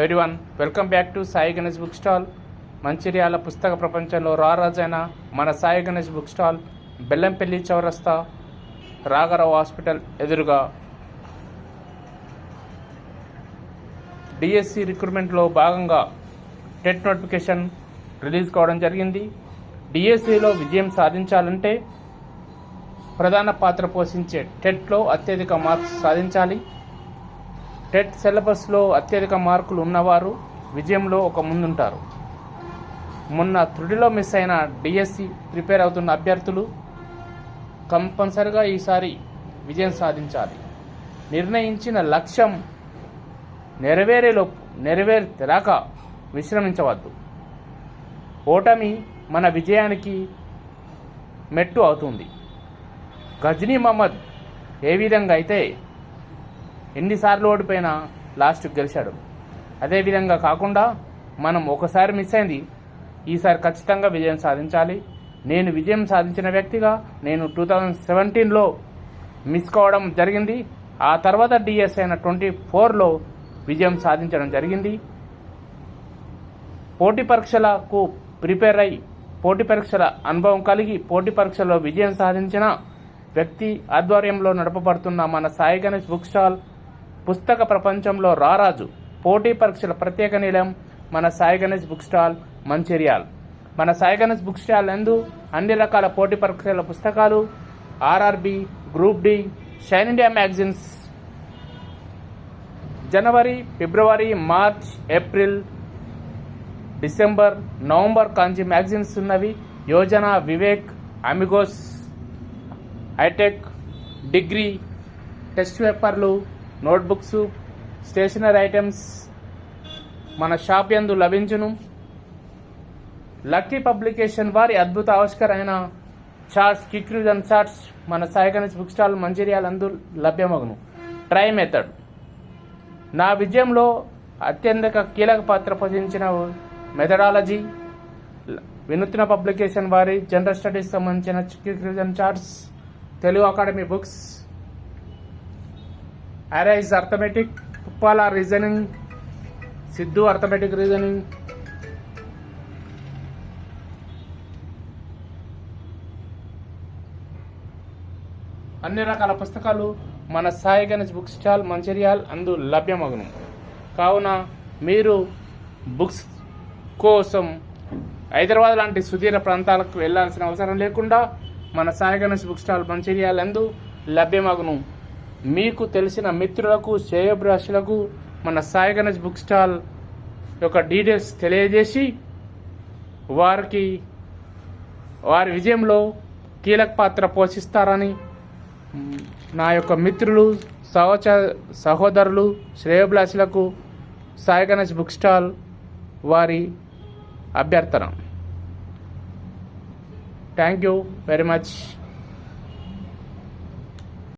Everyone welcome back to Sai Ganesh book stall Mancherial పుస్తక ప్రపంచంలో రారాజైన మన సాయి గణేష్ బుక్ స్టాల్ బెల్లంపల్లి చౌరస్తా రాఘరావు హాస్పిటల్ ఎదురుగా. డిఎస్సి రిక్రూట్మెంట్లో భాగంగా టెట్ నోటిఫికేషన్ రిలీజ్ కావడం జరిగింది. డిఎస్సిలో విజయం సాధించాలంటే ప్రధాన పాత్ర పోషించే టెట్లో అత్యధిక మార్క్స్ సాధించాలి. టెట్ సిలబస్లో అత్యధిక మార్కులు ఉన్నవారు విజయంలో ఒక ముందుంటారు. మొన్న త్రుడిలో మిస్ అయిన డిఎస్సి ప్రిపేర్ అవుతున్న అభ్యర్థులు కంపల్సరిగా ఈసారి విజయం సాధించాలి. నిర్ణయించిన లక్ష్యం నెరవేరేలోపు నెరవేరేరాక విశ్రమించవద్దు. ఓటమి మన విజయానికి మెట్టు అవుతుంది. గజ్నీ మహమ్మద్ ఏ విధంగా అయితే ఎన్నిసార్లు ఓడిపోయినా లాస్ట్ గెలిచాడు. అదేవిధంగా కాకుండా మనం ఒకసారి మిస్ అయింది ఈసారి ఖచ్చితంగా విజయం సాధించాలి. నేను విజయం సాధించిన వ్యక్తిగా నేను టూ థౌజండ్ సెవెంటీన్లో మిస్ కావడం జరిగింది. ఆ తర్వాత డిఎస్ అయిన ట్వంటీ ఫోర్లో విజయం సాధించడం జరిగింది. పోటీ పరీక్షలకు ప్రిపేర్ అయి పోటీ పరీక్షల అనుభవం కలిగి పోటీ పరీక్షలో విజయం సాధించిన వ్యక్తి ఆధ్వర్యంలో నడపబడుతున్న మన సాయి గణేష్ బుక్ స్టాల్ పుస్తక ప్రపంచంలో రారాజు పోటీ పరీక్షల ప్రత్యేక నిలయం మన సాయి గణేష్ బుక్ స్టాల్ మంచిర్యాల్. మన సాయి గణేష్ బుక్ స్టాల్ నందు అన్ని రకాల పోటీ పరీక్షల పుస్తకాలు RRB group D Shine India magazines. జనవరి ఫిబ్రవరి March April December November Kanchi magazines ఉన్నవి. Yojana Vivek Amigos hitech degree test పేపర్లు నోట్బుక్స్ స్టేషనరీ ఐటమ్స్ మన షాప్ యందు లభించును. లక్కీ పబ్లికేషన్ వారి అద్భుత ఆవిష్కరైన చార్ట్స్ కిక్రూజ్ అండ్ చార్ట్స్ మన సాయి గణేష్ బుక్ స్టాల్ మంచిర్యాల అందు లభ్యమగును. Try method. నా విజయంలో అత్యంత కీలక పాత్ర పోషించిన మెథడాలజీ వినూత్న పబ్లికేషన్ వారి జనరల్ స్టడీస్ సంబంధించిన కిక్రీజ్ charts Telugu academy books arise arithmetic Uppala reasoning Siddhu arithmetic reasoning అన్ని రకాల పుస్తకాలు మన సాయి గణేష్ బుక్ స్టాల్ మంచిర్యాల్ అందు లభ్యమగును. కావున మీరు బుక్స్ కోసం హైదరాబాద్ లాంటి సుదీర ప్రాంతాలకు వెళ్ళాల్సిన అవసరం లేకుండా మన సాయి గణేష్ బుక్ స్టాల్ మంచిర్యాల్ అందు లభ్యమగును. మీకు తెలిసిన మిత్రులకు శ్రేయోభిలాషులకు మన సాయి గణేష్ బుక్ స్టాల్ యొక్క డీటెయిల్స్ తెలియజేసి వారికి వారి విజయంలో కీలక పాత్ర పోషిస్తారని నా యొక్క మిత్రులు సహోచ సహోదరులు శ్రేయోభిలాషులకు సాయి గణేష్ బుక్ స్టాల్ వారి అభ్యర్థన. Thank you very much.